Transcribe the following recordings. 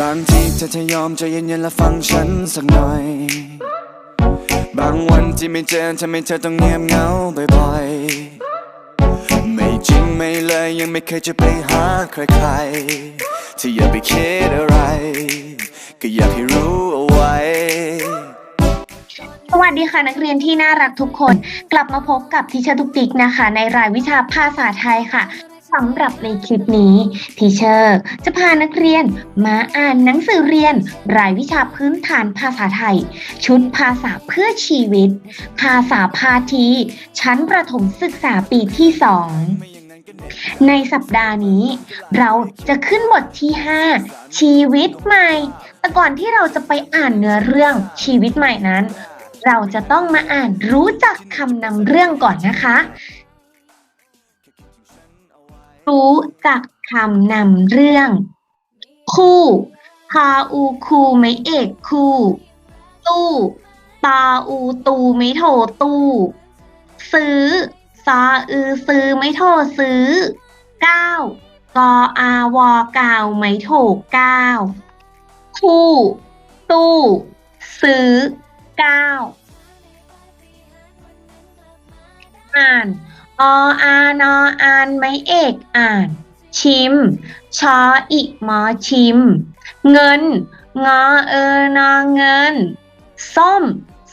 บางทีเธอจะยอมใจเย็นๆและฟังฉันสักหน่อย บางวันที่ไม่เจอทำให้เธอต้องเงียบเหงาบ่อยๆ ไม่จริงไม่เลยยังไม่เคยจะไปหาใครๆที่อย่าไปคิดอะไร ก็อยากให้รู้เอาไว้ สวัสดีค่ะนักเรียนที่น่ารักทุกคน กลับมาพบกับทิชาทุกติกนะคะ ในรายวิชาภาษาไทยค่ะ สำหรับในคลิปนี้ทิเชอร์จะพานักเรียนมาอ่านหนังสือเรียน รายวิชาพื้นฐานภาษาไทย ชุดภาษาเพื่อชีวิต ภาษาพาที ชั้นประถมศึกษาปีที่2ในสัปดาห์นี้ เราจะขึ้นบทที่ 5 ชีวิตใหม่ แต่ก่อนที่เราจะไปอ่านเนื้อเรื่องชีวิตใหม่นั้น เราจะต้องมาอ่านรู้จักคำนำเรื่องก่อนนะคะ รู้จักคำนำเรื่อง คู่พาอูคูไม่เอกคู่ ตู้ตาอูตูไม่โทตู้ ซื้อซาอือซื้อไม่โทซื้อเก้ากออาวอกาวไม่โทก้าคู่ ตู้ ซื้อเก้าอ่าน ออานออานไม่เอกอ่าน ชิม ชออีกมอชิม เงิน งอเออนอเงิน ส้ม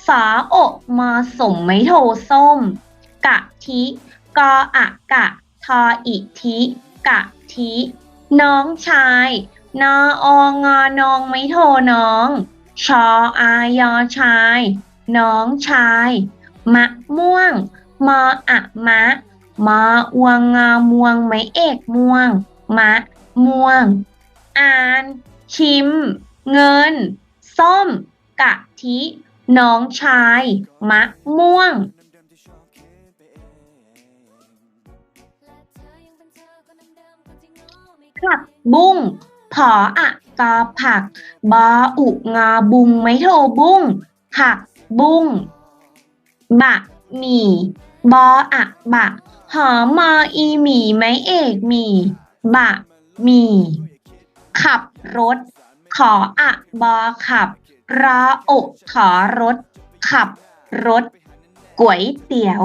สาอกมอสมไม่โทส้ม กะทิ กออะกะ ทออิทิ กะทิ น้องชาย นอองอนองไม่โทน้อง ชออายอชาย น้องชาย มะม่วง มออะมะมออวงงอม่วงไม่เอกม่วง มะ ม่วง อ่าน ชิม เงิน ส้ม กะทิ น้องชาย มะม่วงผักบุ้งผออะกาผักบาอุงาบุง ไม่โทบุ้ง ผักบุ้ง บะหมี่ บออะบะ หอมออีหมี่ไม่เอกหมี่บะหมี่ขับรถ ขออะบอขับรออกขอรถ ขับรถก๋วยเตี๋ยว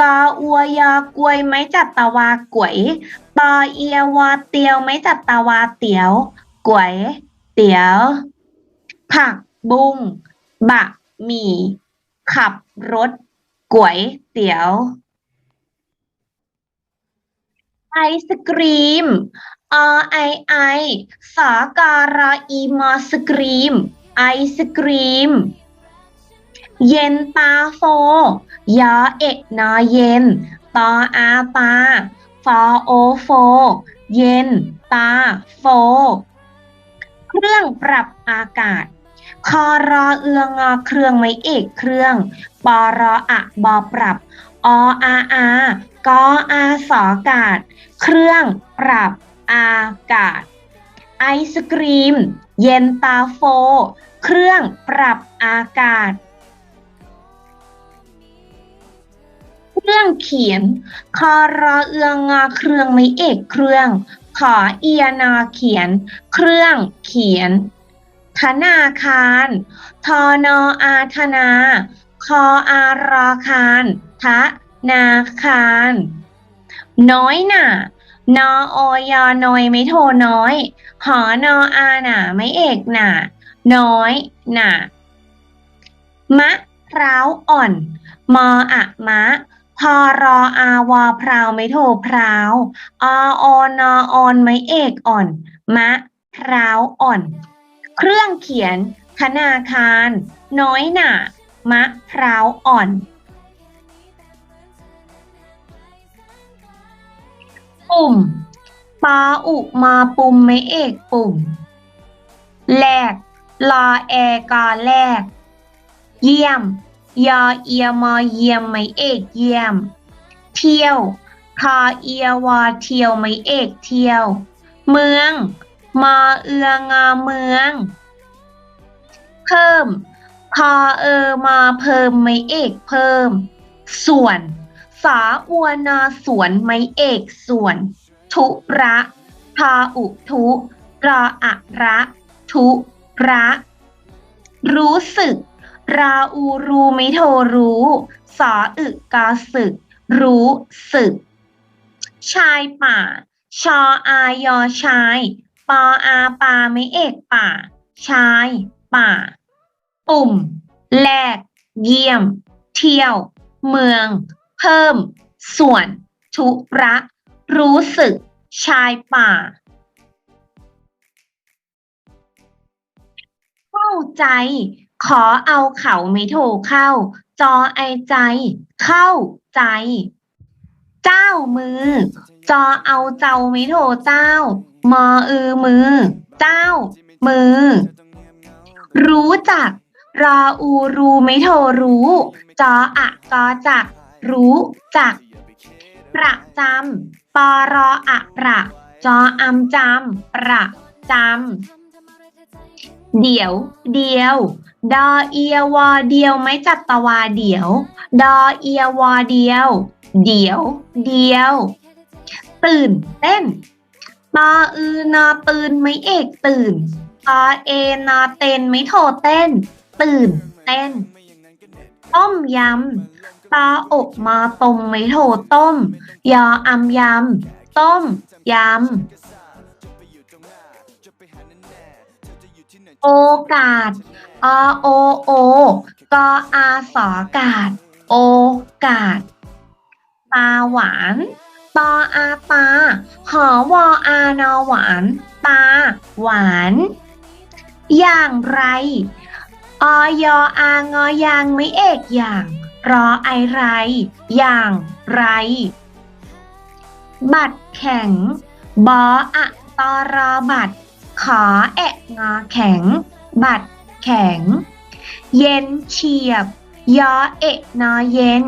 กออัวยอกวยไม้จัดตะวาก๋วยปอเอียวอเตียวไม้จัดตะวาเตี๋ยวก๋วยเตี๋ยว ผักบุ้งบะหมี่ขับรถ ก๋วยเตี๋ยว ไอศกรีมอไอไอสากอรออีมอสกรีม ไอศกรีม เย็นตาโฟยอเอกนอเย็นตออาตาฟอโอโฟ เย็น ตาโฟ เครื่องปรับอากาศ คอรอเอืองอเครื่องไม่เอกเครื่องปอรออะบอปรับออาอากออาสอกาศ เครื่องปรับอากาศ ไอศกรีม เย็นตาโฟ เครื่องปรับอากาศ เครื่องเขียนคอรอเอืองงอเครื่องไม่เอกเครื่อง ขอเอียนาเขียน เครื่องเขียน ธนาคารทอนออาธนา คออารอคารทะนาคาร น้อยหน่านอโอยอน้อยไม่โทน้อย หอนออาหนาไม่เอกหน่าน้อยหน่ามะพร้าวอ่อน มออะมะ พอรออาวอพราวไม่โทพราวอออนออนไม่เอกอ่อน มะพร้าวอ่อน เครื่องเขียนธนาคาร น้อยหน่ามะพร้าวอ่อน ปุ่มปาอุมาปุ่มไม่เอกปุ่ม แลกลอแอกอแลก เยี่ยม ยอเอียมอเยี่ยมไม่เอกเยี่ยม เที่ยวพอเอียวอเที่ยวไม่เอกเที่ยว เมือง มอเอืองอเมือง เพิ่ม พอเออมาเพิ่มไม่เอกเพิ่ม ส่วน สาอวนาสวนไม่เอกส่วน ทุระพาอุทุรออะระ ทุระ รู้สึก ราอูรูไม่โทรู้ สออึกาสึก รู้สึก ชายป่า ชออายอชาย ปออาปาไม่เอกป่า ชาย ป่า ปุ่ม แลก เยี่ยม เที่ยว เมือง เพิ่ม ส่วน ทุระ รู้สึก ชายป่า เข้าใจ ขอเอาเขาไม่โทรเข้า จอไอใจ เข้าใจ เจ้ามือ จอเอาเจ้าไม่โทรเจ้า มออือมือ เจ้า มือ รู้จัก รออูรูไม่โทรรู้ จออะกอจัก รู้จัก ประจำปอรออะประ จออำจำประจำเดี๋ยว เดียว ดอเอียวอเดียวไม่จัตวาเดี๋ยว ดอเอียวอเดียว เดี๋ยว เดียว ตื่นเต้น ตออือนอตื่นไม่เอกตื่นตอเอนอเต้นไม่โทเต้น ตื่นเต้น ต้มยำ ตาอกมาต้มไม่โทต้มยออำยำ ต้มยำ โอกาสอโอโอกออาสอกาศโอกาส ตาหวาน ตออาตาหอวออานอหวานตาหวาน อย่างไรออยอางอยางไม่เอกอย่าง รอไอไร อย่างไร บัตรแข็ง บออะตอรอบัตร ขอแอะงอแข็ง บัตรแข็ง เย็นเฉียบ ยอเอะนอเย็น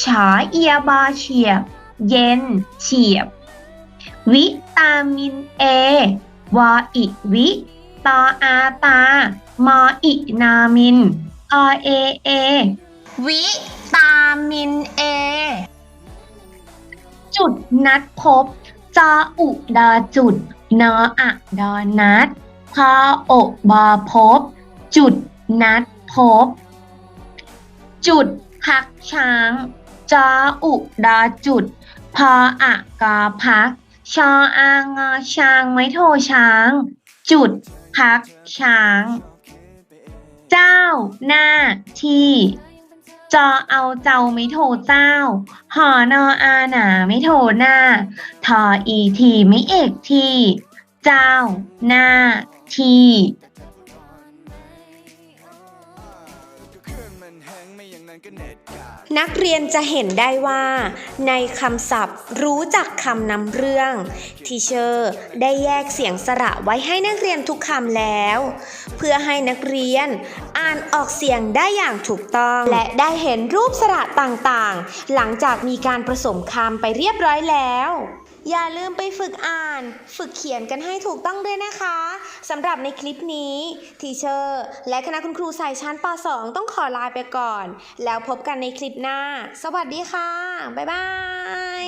ฉอเอียบอเฉียบ เย็นเฉียบ วิตามินเอวออิวิตออาตามออินามินอเอเอ วิตามินเอ จุดนัดพบ จออุดอจุด นออะดอนัดพอโอบอพบ จุดนัดพบ จุดพักช้าง จออุดอจุด พออะกอพัก ชออางอช้างไม่โทช้าง จุด พัก ช้าง เจ้า หน้า ที่ จอเอาเจ้าไม่โทเจ้า หอนออาหนาไม่โทหน้า ทออีทีไม่เอกที่ เจ้า หน้า ที่นักเนักเรียนจะเห็นได้ว่า ในคำศัพท์รู้จักคำนำเรื่อง ทีเชอร์ได้แยกเสียงสระไว้ให้นักเรียนทุกคำแล้ว เพื่อให้นักเรียนอ่านออกเสียงได้อย่างถูกต้อง และได้เห็นรูปสระต่างๆ หลังจากมีการผสมคำไปเรียบร้อยแล้ว อย่าลืมไปฝึกอ่าน ฝึกเขียนกันให้ถูกต้องด้วยนะคะสำหรับในคลิปนี้ทีเชอร์และคณะคุณครูสายชั้นป .2 ต้องขอลาไปก่อน แล้วพบกันในคลิปหน้า สวัสดีค่ะ บ๊ายบาย